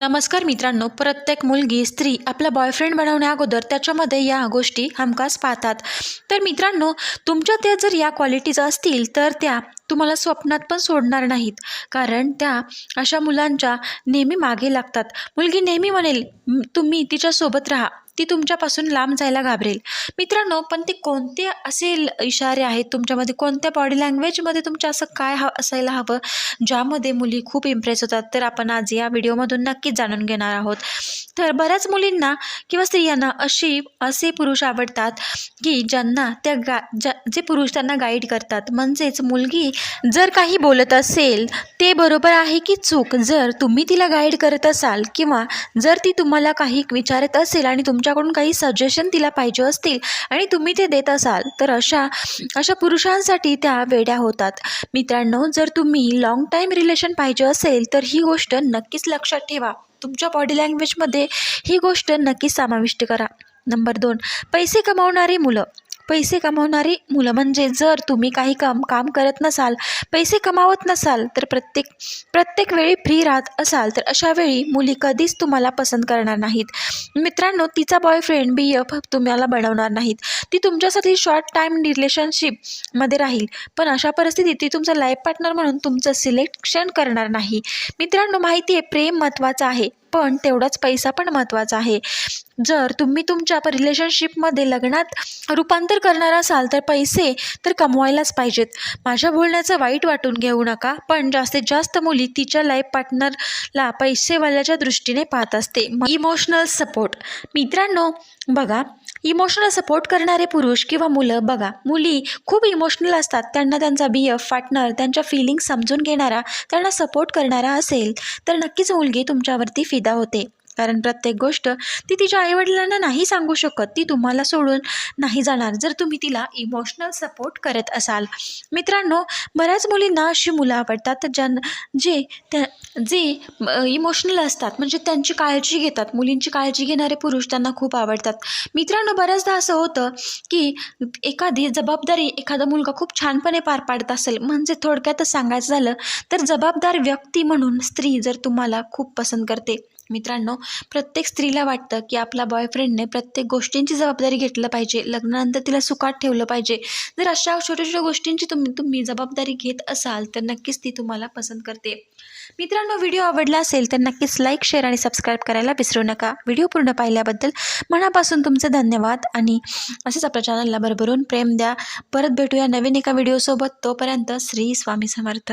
नमस्कार मित्रांनो प्रत्येक मुलगी स्त्री आपला बॉयफ्रेंड बनवण्या अगोदर त्याच्यामध्ये या गोष्टी हमखास पाहतात. तर मित्रांनो तुमच्या त्या जर या क्वालिटीज असतील तर त्या तुम्हाला स्वप्नात पण सोडणार नाहीत. कारण त्या अशा मुलांच्या नेहमी मागे लागतात. मुलगी नेहमी म्हणेल तुम्ही तिच्यासोबत राहा. ती तुमच्यापासून लांब जायला घाबरेल. मित्रांनो पण ते कोणते असे ल- इशारे आहेत तुमच्यामध्ये? कोणत्या बॉडी लँग्वेजमध्ये तुमच्या असं काय ह असायला हवं? ज्यामध्ये मुली खूप इम्प्रेस होतात. तर आपण आज या व्हिडिओमधून नक्कीच जाणून घेणार आहोत. तर बऱ्याच मुलींना किंवा स्त्रियांना अशी असे पुरुष आवडतात की ज्यांना त्या गा ज्या जे पुरुष त्यांना गाईड करतात. म्हणजेच मुलगी जर काही बोलत असेल ते बरोबर आहे की चूक? जर तुम्ही तिला गाईड करत असाल किंवा जर ती तुम्हाला काही विचारत असेल आणि तुमच्या तुमच्याकडून काही सजेशन तिला पाहिजे असतील आणि तुम्ही ते देत असाल तर अशा अशा पुरुषांसाठी त्या वेड्या होतात. मित्रांनो जर तुम्ही लॉंग टाईम रिलेशन पाहिजे असेल तर ही गोष्ट नक्कीच लक्षात ठेवा. तुमच्या बॉडी लँग्वेजमध्ये ही गोष्ट नक्कीच समाविष्ट करा. नंबर दोन पैसे कमावणारी मुलं. पैसे कमावणारी मुलं म्हणजे जर तुम्ही काही काम काम करत नसाल पैसे कमावत नसाल तर प्रत्येक प्रत्येक वेळी फ्री राहत असाल तर अशा वेळी मुली कधीच तुम्हाला पसंत करणार नाहीत. मित्रांनो तिचा बॉयफ्रेंड बी एफ तुम्हाला बनवणार नाहीत. ती तुमच्यासाठी शॉर्ट टाईम रिलेशनशिपमध्ये राहील. पण अशा परिस्थितीत ती तुमचा लाईफ पार्टनर म्हणून तुमचं सिलेक्शन करणार नाही. मित्रांनो माहिती आहे प्रेम महत्त्वाचं आहे. पण तेवढाच पैसा पण महत्त्वाचा आहे. जर तुम्ही तुमच्या रिलेशनशिपमध्ये लग्नात रूपांतर करणार असाल तर पैसे तर कमवायलाच पाहिजेत. माझ्या बोलण्याचं वाईट वाटून घेऊ नका पण जास्तीत जास्त मुली तिच्या लाईफ पार्टनरला पैसेवाल्याच्या दृष्टीने पाहत असते. इमोशनल सपोर्ट मित्रांनो बघा इमोशनल सपोर्ट करणारे पुरुष किंवा मुलं बघा मुली खूप इमोशनल असतात. त्यांना त्यांचा बी एफ पार्टनर त्यांच्या फिलिंग समजून घेणारा त्यांना सपोर्ट करणारा असेल तर नक्कीच मुलगी तुमच्यावरती फिदा होते. कारण प्रत्येक गोष्ट ती तिच्या आईवडिलांना नाही सांगू शकत. ती तुम्हाला सोडून नाही जाणार. जर तुम्ही तिला इमोशनल सपोर्ट करत असाल. मित्रांनो बऱ्याच मुलींना अशी मुलं आवडतात ज्यां जे त्या जे इमोशनल असतात. म्हणजे त्यांची काळजी घेतात. मुलींची काळजी घेणारे पुरुष त्यांना खूप आवडतात. मित्रांनो बऱ्याचदा असं होतं की एखादी जबाबदारी एखादा मुलगा खूप छानपणे पार पाडत असेल म्हणजे थोडक्यातच सांगायचं झालं तर जबाबदार व्यक्ती म्हणून स्त्री जर तुम्हाला खूप पसंत करते. मित्रांनो प्रत्येक स्त्रीला वाटतं की आपला बॉयफ्रेंडने प्रत्येक गोष्टींची जबाबदारी घेतलं पाहिजे. लग्नानंतर तिला सुखात ठेवलं पाहिजे. जर अशा छोट्या छोट्या गोष्टींची तुम्ही तुम्ही जबाबदारी घेत असाल तर नक्कीच ती तुम्हाला पसंत करते. मित्रांनो व्हिडिओ आवडला असेल तर नक्कीच लाईक शेअर आणि सबस्क्राईब करायला विसरू नका. व्हिडिओ पूर्ण पाहिल्याबद्दल मनापासून तुमचे धन्यवाद आणि असेच आपल्या चॅनलला भरभरून प्रेम द्या. परत भेटूया नवीन एका व्हिडिओसोबत तोपर्यंत श्री स्वामी समर्थ.